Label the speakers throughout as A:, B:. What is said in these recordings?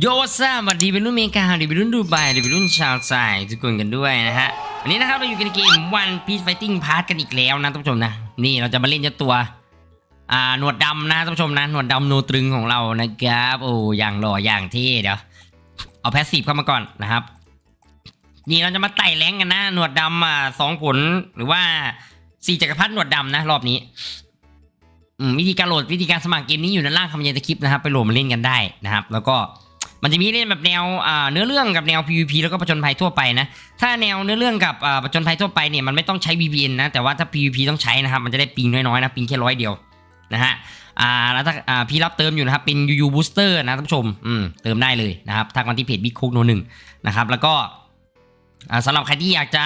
A: โยซ่าสวัสดีเป็นรุ่นเมกาสวัสดีเป็นรุ่นดูไบสวัสดีเป็นรุ่นชาวไทยทุกคนกันด้วยนะฮะวันนี้นะครับเราอยู่กันในเกม One Piece Fighting Pass กันอีกแล้วนะท่านผู้ชมนะนี่เราจะมาเล่นเจ้าตัวอ่าหนวดดำนะท่านผู้ชมนะหนวดดำโนตรึงของเรานะครับโอ้อย่างหล่ออย่างเท่เดี๋ยวเอาแพสซีฟเข้ามาก่อนนะครับ นี่เราจะมาไต่แรงกันนะ หนวดดำอ่าสองผลหรือว่าสี่จักรพรรดิหนวดดำนะ รอบนี้วิธีการโหลดวิธีการสมัครเกมนี้อยู่ในล่างคำยายในคลิปนะครับ ไปโหลดมาเล่นกันได้นะครับ แล้วก็ มันจะมีเล่นแบบแนวอ่าเนื้อเรื่องกับแนว PVP แล้วก็ประจนภัยทั่วไปนะ ถ้าแนวเนื้อเรื่องกับอ่าประจนภัยทั่วไปเนี่ยมันไม่ต้องใช้ VPN นะ แต่ว่าถ้า PVP ต้องใช้นะครับ มันจะได้ปิงน้อยๆนะ ปิงแค่ร้อยเดียวนะฮะ อ่า แล้วถ้าอ่าพี่รับเติมอยู่นะครับ เป็น UU Booster นะท่านผู้ชม อืม เติมได้เลยนะครับทักมาที่เพจ Big Cook โนหนึ่งนะครับ แล้วก็อ่าสำหรับใครที่อยากจะ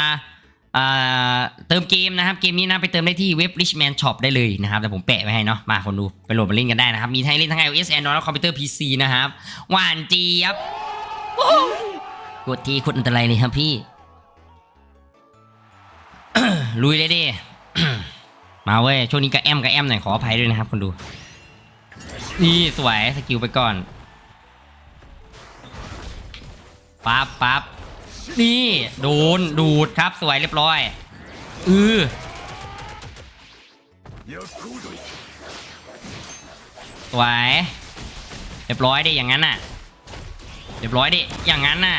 A: เติมเกมนะครับ เกมนี้นะไปเติมได้ที่เว็บ Richman Shop ได้เลยนะครับแต่ผมแปะไว้ให้เนาะมาคนดูไปโหลดมาเล่นกันได้นะครับ มีทั้งเล่นทั้ง iOS Android และคอมพิวเตอร์ PC นะครับหวานเจี๊ยบกดทีคุณอันตรายเลยครับพี่ ลุยเลยดิมาเว้ยช่วงนี้ก็แอมกับแอมหน่อยขออภัยด้วยนะครับคนดู นี่สวยสกิลไปก่อนปั๊บปั๊บ นี่โดนดูดครับสวยเรียบร้อย อือสวยเรียบร้อยดิอย่างนั้นน่ะ เรียบร้อยดิอย่างนั้นน่ะ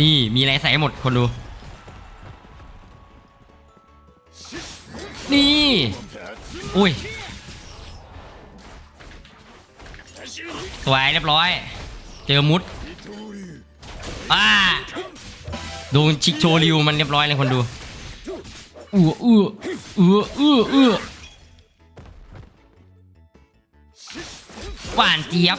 A: นี่มีอะไรใส่ให้หมดคนดู นี่อุ้ยสวยเรียบร้อย เจอมุด อ่าโดนชิกโชริวมันเรียบร้อยเลยคนดูอื้ออื้ออื้ออื้ออื้อหวานเจี๊ยบ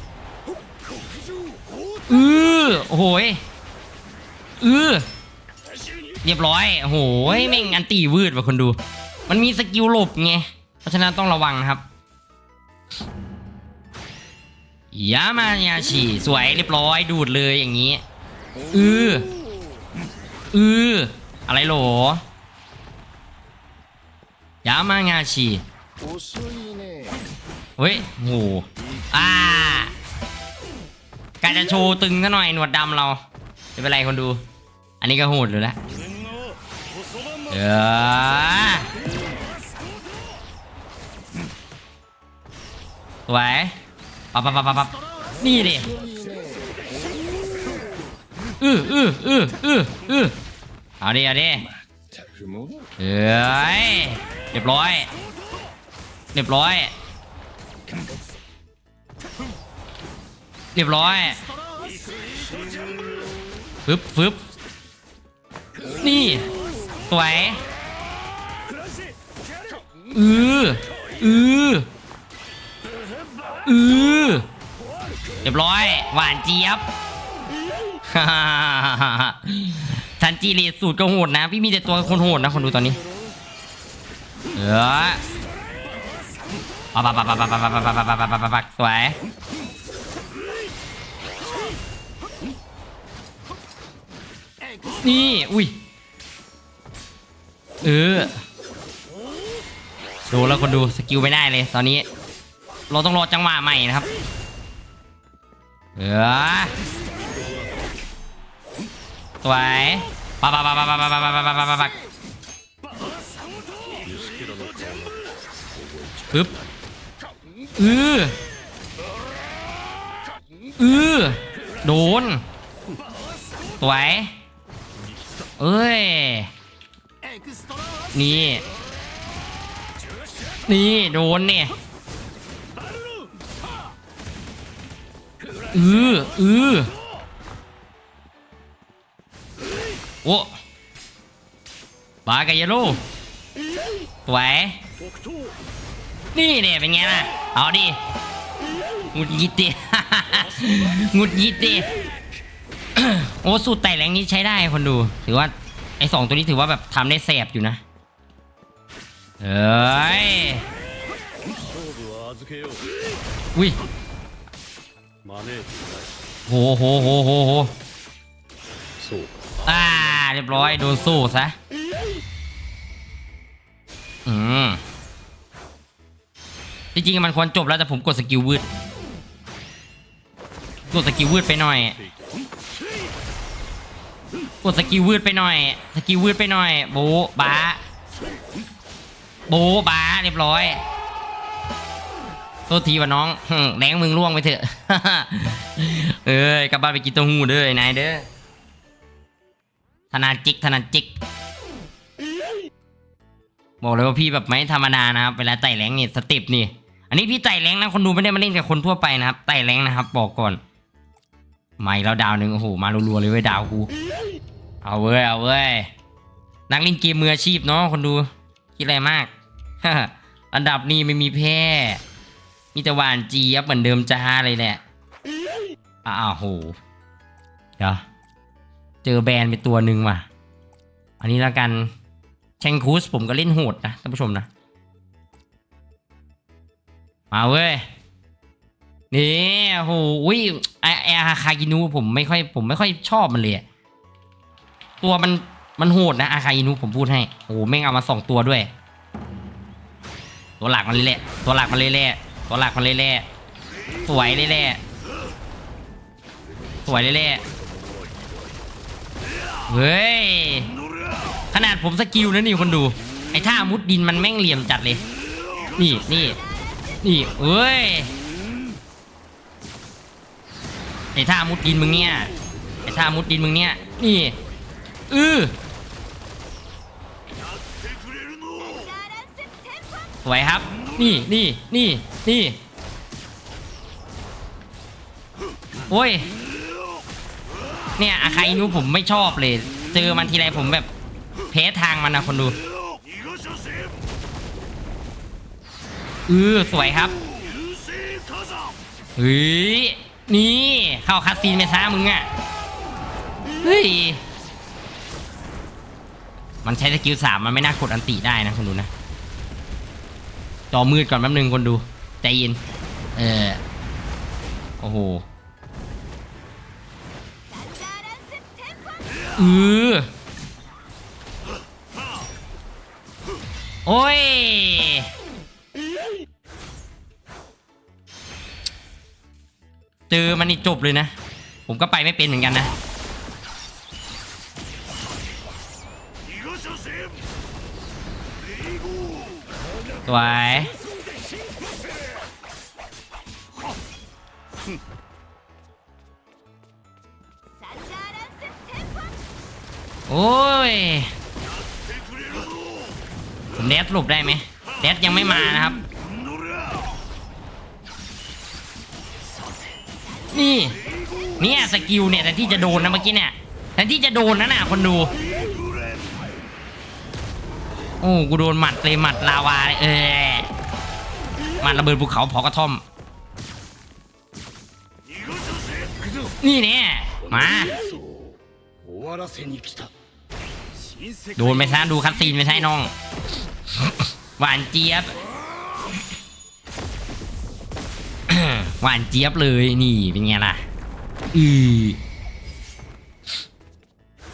A: อือโอ้โหยอือเรียบร้อยโอ้โหยแม่งอันตีวืดว่ะคนดู มันมีสกิลหลบไงเพราะฉะนั้นต้องระวังนะครับยามายาชิสวยเรียบร้อยดูดเลยอย่างนี้ อืออืออะไรโหลยามายาชิเฮ้ยโหอ่า การจะโชว์ตึงซะหน่อยหนวดดำเราไม่เป็นไรคนดู อันนี้ก็โหดเลยละเออสวยปับปับปับปับปับนี่ดิอืออืออืออืออือเอาดิเอาดิเอ้ยเรียบร้อยเรียบร้อย เรียบร้อยฟึบฟึบนี่สวยอืออืออือเรียบร้อย หวานเจี๊ยบทันจีเรสูตรก็โหดนะ พี่มีแต่ตัวคนโหดนะคนดูตอนนี้ เออปับปับปับปับปับปับปับปับปับปับปับปับสวย นี่ อุ้ย เออ ดูแล้วคนดูสกิลไม่ได้เลยตอนนี้ เราต้องรอจังหวะใหม่นะครับ เออสวยปะปะปะปะปะปะปะปะปะปะปะปะปึ๊บอืออือโดนสวย เอ้ย นี่ นี่โดนเนี่ยอืออือโอ้บากายโร่สวยนี่เนี่ยเป็นไงล่ะ เอาดิหงุดหงิดดิหงุดหงิดดิ โอ้สูตรแต่แรงนี้ใช้ได้คนดู ถือว่าไอสองตัวนี้ถือว่าแบบทำได้แสบอยู่นะเอ้ยอุ้ยโหโหโหโหโห
B: สู้
A: อ่าเรียบร้อยโดนสู้ซะอืมจริงๆมันควรจบแล้วแต่ผมกดสกิลวืดกดสกิลวืดไปหน่อย กดสกิลวืดไปหน่อย สกิลวืดไปหน่อย โบบะบ้าโบบะบ้าเรียบร้อยโทษทีว่าน้องแรงมึงล่วงไปเถอะ เอ้ยกลับบ้านไปกินเต้าหู้เด้อนายเด้อธนาจิกธนาจิก บอกเลยว่าพี่แบบไม่ธรรมดานะครับ เวลาไต่แรงนี่สเต็ปนี่ อันนี้พี่ไต่แรงนะคนดูไม่ได้มาเล่นกับคนทั่วไปนะครับไต่แรงนะครับ บอกก่อนไม่แล้วดาวหนึ่งโอ้โหมารัวๆเลยเว้ยดาวกู เอาเว้ยเอาเว้ยนักเล่นเกมมืออาชีพเนาะคนดูคิดอะไรมากอันดับนี้ไม่มีแพ้ มีแต่หวานจี๊ยบเหมือนเดิมจ้าเลยแหละอ้าวโหเดี๋ยวเจอแบรนด์ไปตัวหนึ่งว่ะ อันนี้แล้วกันแชงคูสผมก็เล่นโหดนะท่านผู้ชมนะ มาเว้ยนี่โอ้โหอุ้ยไอไออาคากินูผมไม่ค่อยผมไม่ค่อยชอบมันเลยอะ ตัวมันมันโหดนะอาคากินูผมพูดให้โอ้โหแม่งเอามาสองตัวด้วย ตัวหลักมันเลยแหละตัวหลักมันเลยแหละตัวหลักมันเลยแหละสวยเลยแหละสวยเลยแหละเฮ้ยขนาดผมสกิลนะนี่คนดู ไอ้ท่ามุดดินมันแม่งเหลี่ยมจัดเลย นี่นี่นี่เอ้ยไอ้ท่ามุดดินมึงเนี่ยไอ้ท่ามุดดินมึงเนี่ยนี่ อือสวยครับ นี่นี่นี่นี่โอ้ย เนี่ยอาคาอินุผมไม่ชอบเลย เจอมันทีไรผมแบบแพ้ทางมันนะคนดูเออสวยครับเฮ้ยนี่ เข้าคัสซีนไปซะมึงอะ เฮ้ย มันใช้สกิลสามมันไม่น่ากดอันติได้นะคนดูนะ จอมืดก่อนแป๊บนึงคนดู ใจเย็น เออ โอ้โหเออโอ้ย เจอมันนี่จบเลยนะ ผมก็ไปไม่เป็นเหมือนกันนะ วย โอ้ยผมเดสหลบได้ไหมเดสยังไม่มานะครับ นี่ เนี่ยสกิลเนี่ยแต่ที่จะโดนนะเมื่อกี้เนี่ยแต่ที่จะโดนนะน่ะคนดู โอ้กูโดนหมัดเลยหมัดลาวาเลยเออหมัดระเบิดภูเขาเผากระท่อม นี่เนี่ยมาโดนไปซะดูคัดซีนไปใช่น้อง หวานเจี๊ยบ หวานเจี๊ยบเลยนี่เป็นไงล่ะอือ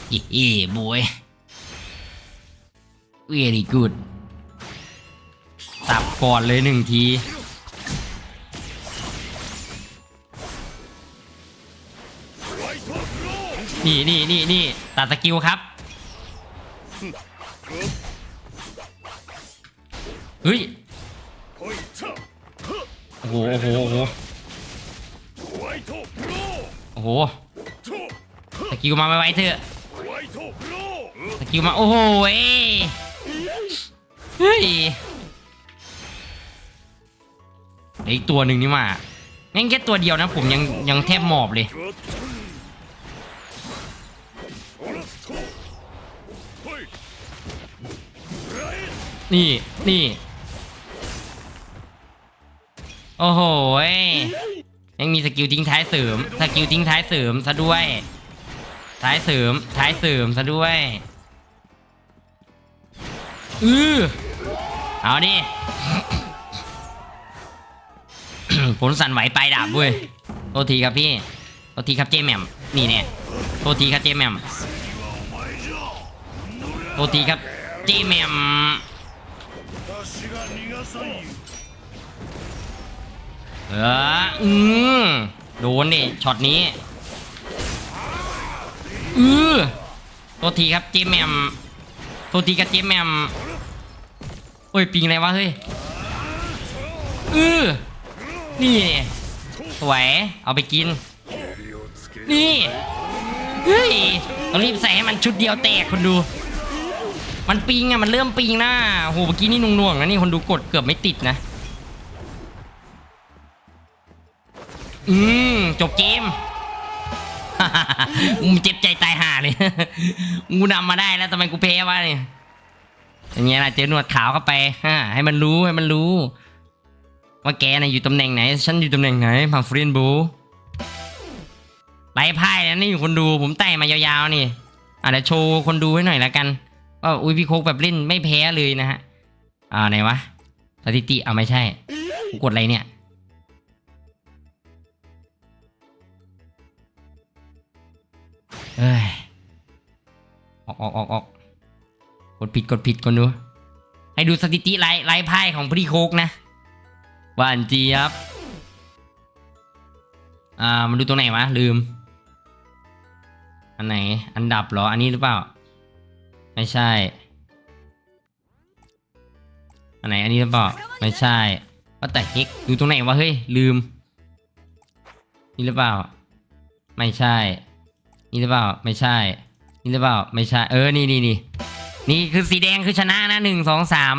A: เฮ้บวย very good สับก่อนเลยหนึ่งที นี่นี่นี่นี่ตัดสกิลครับ เฮ้ย โอ้โห โอ้โห โอ้โห โอ้โห สกิลมาไวๆเถอะ สกิลมา โอ้โหเอ เฮ้ยอีกตัวหนึ่งนี่มาแม่งแค่ตัวเดียวนะ ผมยังยังแทบหมอบเลย นี่นี่ โอ้โหยังมีสกิลทิ้งท้ายเสริม สกิลทิ้งท้ายเสริมซะด้วย ท้ายเสริม ท้ายเสริมซะด้วย อือ เอาดิผลสั่นไหวไปดาบเว้ย โทษทีครับพี่ โทษทีครับเจมแมมนี่เนี่ย โทษทีครับเจมแมมโทษทีครับเจมแมมเออ อืมโดนดิช็อตนี้อือโทษทีครับเจมแมมโทษทีครับเจมแมม โอ้ยปิงอะไรวะเฮ้ยอือนี่สวยเอาไปกิน นี่เฮ้ยต้องรีบใส่ให้มันชุดเดียวแตกคนดู มันปิงอะมันเริ่มปิงหน้าโหเมื่อกี้นี่นุ่งๆนะนี่คนดูกดเกือบไม่ติดนะ อืมจบเกมมึงเจ็บใจตายห่าเลยกูนำมาได้แล้วทำไมกูแพ้วะเนี่ย อย่างเงี้ยนะเจอหนวดขาวเข้าไปฮะให้มันรู้ให้มันรู้ ว่าแกน่ะอยู่ตำแหน่งไหน ฉันอยู่ตำแหน่งไหนมาฟรีนบูไล่ไพ่นะนี่คนดูผมไต่มายาวๆนี่อะเดี๋ยวโชว์คนดูให้หน่อยละกันว่าอุ้ยพี่โคกแบบเล่นไม่แพ้เลยนะฮะอ่าไหนวะสถิติเอาไม่ใช่กูกดอะไรเนี่ยเอ้ยออกออกออกออก กดผิดกดผิดคนดูให้ดูสถิติไล่ไล่ไพ่ของพี่โคกนะหวานเจี๊ยบอ่ามาดูตรงไหนวะลืม อันไหน อันดับเหรอ อันนี้หรือเปล่า ไม่ใช่ อันไหนอันนี้หรือเปล่า ไม่ใช่ว่าแต่เฮกดูตรงไหนวะเฮ้ยลืม นี่หรือเปล่า ไม่ใช่ นี่หรือเปล่า ไม่ใช่ นี่หรือเปล่า ไม่ใช่ เออ นี่นี่นี่ นี่คือสีแดงคือชนะนะหนึ่งสองสาม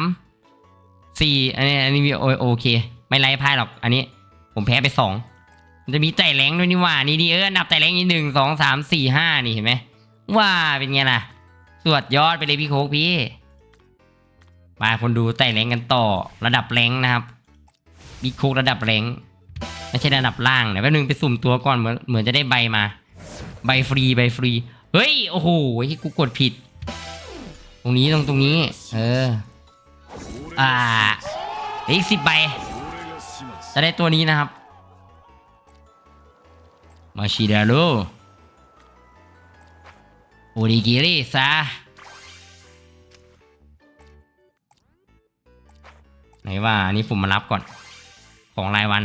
A: สี่อันนี้อันนี้โอโอเค ไม่ไล่พ่ายหรอกอันนี้ ผมแพ้ไปสองมันจะมีไต่แรงด้วยนี่ว่า นี่นี่เออนับไต่แรงนี่หนึ่งสองสามสี่ห้านี่เห็นไหมว่าเป็นไงล่ะสวดยอดไปเลยพี่โคกพี่มาคนดูไต่แรงกันต่อระดับแรงนะครับพี่โคกระดับแรงไม่ใช่ระดับล่างเดี๋ยวแป๊บนึงไปสุ่มตัวก่อนเหมือนเหมือนจะได้ใบมา ใบฟรีใบฟรี เฮ้ย โอ้โหที่กูกดผิด ตรงนี้ตรงตรงนี้ เออ อ่าอีกสิบใบ จะได้ตัวนี้นะครับ มาชิดาโรโอริกิริซาไหนว่าอันนี้ผมมารับก่อน ของรายวัน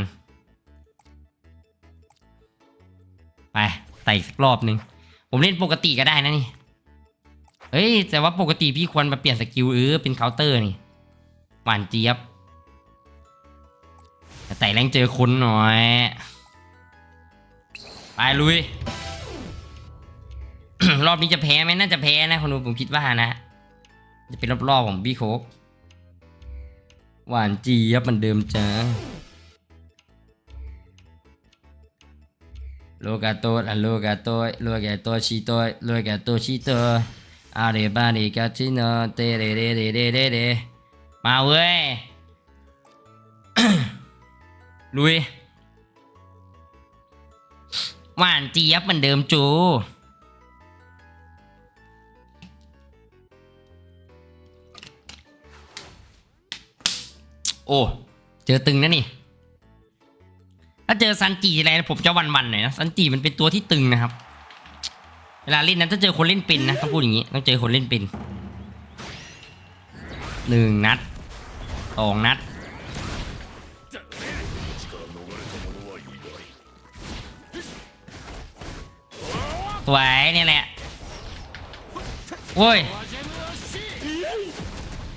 A: ไปไต่อีกสักรอบหนึ่ง ผมเล่นปกติก็ได้นะนี่ เฮ้ย แต่ว่าปกติพี่ควรมาเปลี่ยนสกิลเออเป็นเคาน์เตอร์นี่หวานเจี๊ยบแต่แรงเจอคนหน่อย ไปลุย รอบนี้จะแพ้ไหมน่าจะแพ้นะคนดูผมคิดว่านะ จะเป็นรอบๆของพี่โคกหวานเจี๊ยบเหมือนเดิมจ้าโลกาโตะโลกาโตโลกาโตชิโตโลกาโตชิโต อาเรบาเรกาชิโนเตเรเรเรเรเรเรมาเว้ย ลุยหวานเจี๊ยบเหมือนเดิมจูโอ้ เจอตึงนะนี่ ถ้าเจอซันจีอะไรผมจะวันๆหน่อยนะ ซันจีมันเป็นตัวที่ตึงนะครับ เวลาเล่นนั้นถ้าเจอคนเล่นป็นนะต้องพูดอย่างนี้ต้องเจอคนเล่นป็นหนึ่งนัดสองนัดสวยเนี่ยแหละโว้ย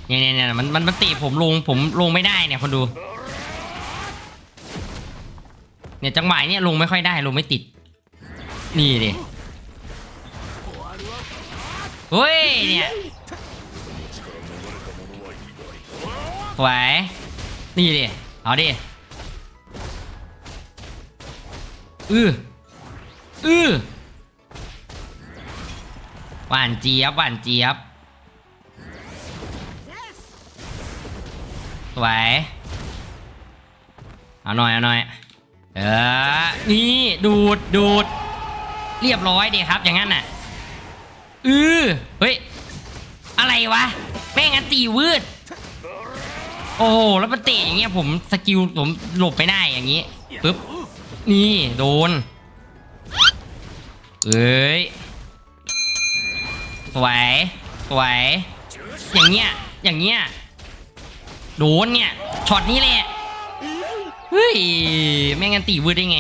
A: เนี่ยเนี่ยเนี่ยมันมันมันตีผมลงผมลงไม่ได้เนี่ยคนดู เนี่ยจังหวะเนี่ยลงไม่ค่อยได้ลงไม่ติด นี่ดิ เฮ้ยเนี่ยสวยนี่ดิ เอาดิ อืออือหวานเจี๊ยบหวานเจี๊ยบสวยเอาหน่อยเอาหน่อย เออ นี่ ดูดดูด เรียบร้อยดีครับ อย่างนั้นน่ะ อือเฮ้ย อะไรวะ แม่งอันตีวืด โอ้โห แล้วมันเตะอย่างเงี้ยผมสกิลผมหลบไม่ได้อย่างงี้ปึ๊บ นี่โดน เอ้ย สวย สวย อย่างเงี้ย อย่างเงี้ย โดนเนี่ย ช็อตนี้แหละ เฮ้ย แม่งอันตีวืดได้ไง